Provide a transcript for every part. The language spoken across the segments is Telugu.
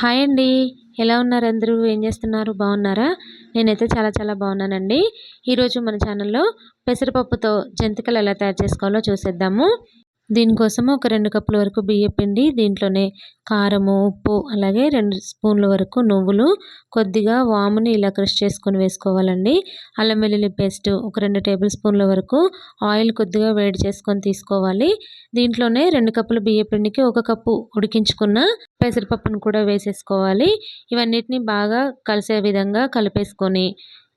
హాయ్ అండి. ఎలా ఉన్నారు అందరూ? ఏం చేస్తున్నారు? బాగున్నారా? నేనైతే చాలా చాలా బాగున్నానండి. ఈరోజు మన ఛానల్లో పెసరపప్పుతో జంతికలు ఎలా తయారు చేసుకోవాలో చూసేద్దాము. దీనికోసము ఒక రెండు కప్పుల వరకు బియ్య పిండి దీంట్లోనే కారము ఉప్పు అలాగే రెండు స్పూన్ల వరకు నువ్వులు కొద్దిగా వాముని ఇలా క్రష్ చేసుకొని వేసుకోవాలండి. అల్లం వెల్లుల్లి పేస్ట్ ఒక రెండు టేబుల్ స్పూన్ల వరకు ఆయిల్ కొద్దిగా వేడి చేసుకొని తీసుకోవాలి. దీంట్లోనే రెండు కప్పుల బియ్య పిండికి ఒక కప్పు ఉడికించుకున్న పెసరపప్పును కూడా వేసేసుకోవాలి. ఇవన్నిటిని బాగా కలిసే విధంగా కలిపేసుకొని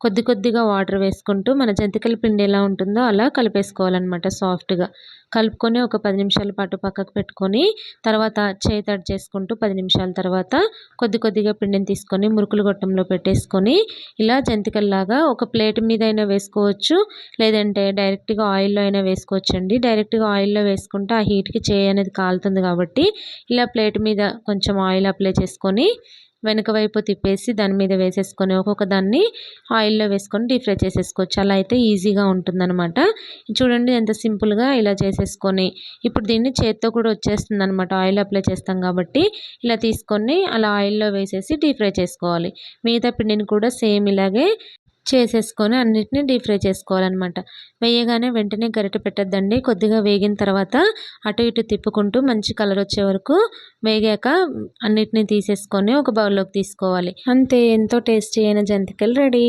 కొద్ది కొద్దిగా వాటర్ వేసుకుంటూ మన జంతికల పిండి ఎలా ఉంటుందో అలా కలిపేసుకోవాలన్నమాట సాఫ్ట్గా. కలుపుకొని ఒక పది నిమిషాల పాటు పక్కకు పెట్టుకొని తర్వాత చేయి తడి చేసుకుంటూ పది నిమిషాల తర్వాత కొద్ది కొద్దిగా పిండిని తీసుకొని మురుకులు గొట్టంలో పెట్టేసుకొని ఇలా జంతికల్లాగా ఒక ప్లేట్ మీద అయినా వేసుకోవచ్చు లేదంటే డైరెక్ట్గా ఆయిల్లో అయినా వేసుకోవచ్చు అండి డైరెక్ట్గా ఆయిల్లో వేసుకుంటే ఆ హీట్కి చేయి అనేది కాలుతుంది కాబట్టి ఇలా ప్లేట్ మీద కొంచెం ఆయిల్ అప్లై చేసుకొని వెనుక వైపు తిప్పేసి దాని మీద వేసేసుకొని ఒక్కొక్క దాన్ని ఆయిల్లో వేసుకొని డీప్ ఫ్రై చేసేసుకోవచ్చు. అలా అయితే ఈజీగా ఉంటుందన్నమాట. చూడండి ఎంత సింపుల్గా ఇలా చేసేసుకొని. ఇప్పుడు దీన్ని చేత్తో కూడా వచ్చేస్తుంది అనమాట ఆయిల్ అప్లై చేస్తాం కాబట్టి ఇలా తీసుకొని అలా ఆయిల్లో వేసేసి డీప్ ఫ్రై చేసుకోవాలి. మిగతా పిండిని కూడా సేమ్ ఇలాగే చేసేసుకొని అన్నిటిని డీప్ ఫ్రై చేసుకోవాలన్నమాట. వేయగానే వెంటనే గరిటె పెట్టద్దండి. కొద్దిగా వేగిన తర్వాత అటు ఇటు తిప్పుకుంటూ మంచి కలర్ వచ్చే వరకు వేగాక అన్నిటిని తీసేసుకొని ఒక బౌల్లోకి తీసుకోవాలి. అంతే ఎంతో టేస్టీ అయిన జంతికలు ready.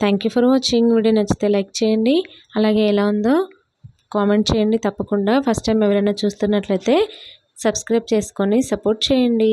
Thank you for watching. Video నచ్చితే లైక్ చేయండి. అలాగే ఎలా ఉందో కామెంట్ చేయండి తప్పకుండా. ఫస్ట్ టైం ఎవరైనా చూస్తున్నట్లయితే సబ్స్క్రైబ్ చేసుకొని సపోర్ట్ చేయండి.